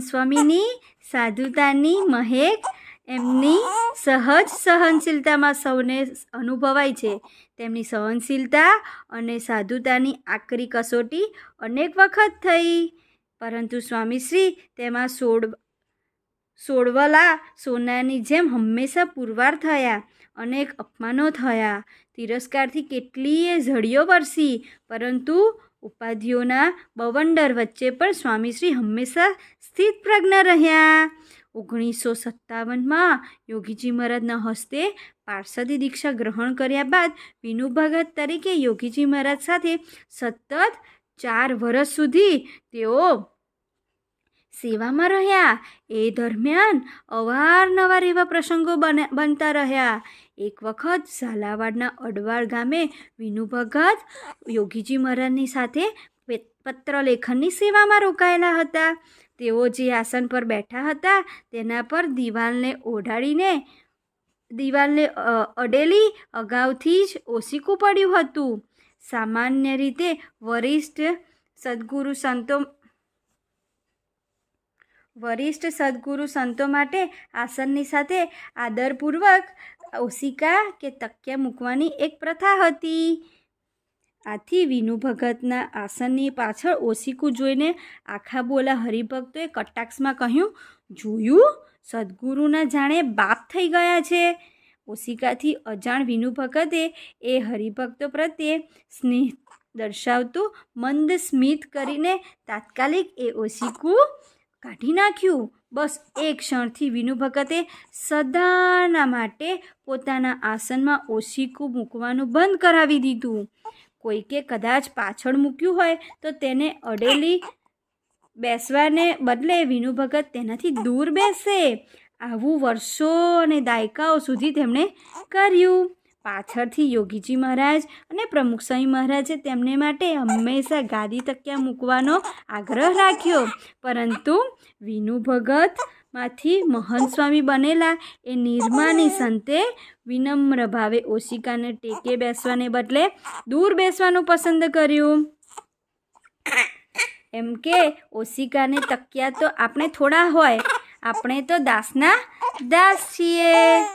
સ્વામીની, સાધુતાની, મહેક, એમની સહજ સહનશીલતામાં સૌને અનુભવાય છે. તેમની સહનશીલતા અને સાધુતાની આકરી કસોટી અનેક વખત થઈ. પરંતુ સ્વામીશ્રી તેમાં સોડ સોડવલા સોનાની જેમ હંમેશા પુરવાર થયા, અનેક અપમાનો થયા. તિરસ્કારથી કેટલીય ઝડીઓ વરસી, પરંતુ ઉપાધિઓના બવંડર વચ્ચે પણ સ્વામીશ્રી હંમેશા સ્થિત પ્રજ્ઞ રહ્યા. ઓગણીસો સત્તાવનમાં યોગીજી મહારાજના હસ્તે પાર્ષદી દીક્ષા ગ્રહણ કર્યા બાદ વિનુ ભગત તરીકે યોગીજી મહારાજ સાથે સતત ચાર વર્ષ સુધી તેઓ સેવામાં રહ્યા. એ દરમિયાન અવારનવાર એવા પ્રસંગો બને, બનતા રહ્યા. એક વખત ઝાલાવાડના અડવાળ ગામે વિનુ ભગત યોગીજી મહારાજની સાથે પત્રલેખનની સેવામાં રોકાયેલા હતા. તેઓ જે આસન પર બેઠા હતા, તેના પર દિવાલને ઓઢાડીને, દિવાલને અડેલી અગાઉથી જ ઓસીકું પડ્યું હતું. સામાન્ય રીતે વરિષ્ઠ સદગુરુ સંતો વરિષ્ઠ સદગુરુ સંતો માટે આસનની સાથે આદરપૂર્વક ઓશિકા કે તકિયા મૂકવાની એક પ્રથા હતી. આથી વિનુ ભગતના આસનની પાછળ ઓશિકું જોઈને આખા બોલા હરિભક્તોએ કટાક્ષમાં કહ્યું, જોયું? સદગુરુના જાણે બાપ થઈ ગયા છે. ઓશિકાથી અજાણ વિનુ ભગતે એ હરિભક્તો પ્રત્યે સ્નેહ દર્શાવતું મંદ સ્મિત કરીને તાત્કાલિક એ ઓશિકું કાઢી નાખ્યું? બસ એક ક્ષણથી વિનુ ભગતે સદાના માટે પોતાના આસનમાં ઓશીકું મૂકવાનું બંધ કરાવી દીધું. કોઈકે કદાચ પાછળ મૂક્યું હોય તો તેને અડેલી બેસવાને બદલે વિનુ ભગત તેનાથી દૂર બેસે. આવું વર્ષો અને દાયકાઓ સુધી તેમણે કર્યું. પાછળથી યોગીજી મહારાજ અને પ્રમુખ સ્વામી મહારાજે તેમને માટે હંમેશા ગાદી તકિયા મૂકવાનો આગ્રહ રાખ્યો. પરંતુ વિનુ ભગતમાંથી મહંત સ્વામી બનેલા એ નિર્માની સંતે વિનમ્ર ભાવે ઓશિકાને ટેકે બેસવાને બદલે દૂર બેસવાનું પસંદ કર્યું. એમ કે ઓશિકાને તકિયા તો આપણે થોડા હોય, આપણે તો દાસના દાસ છીએ.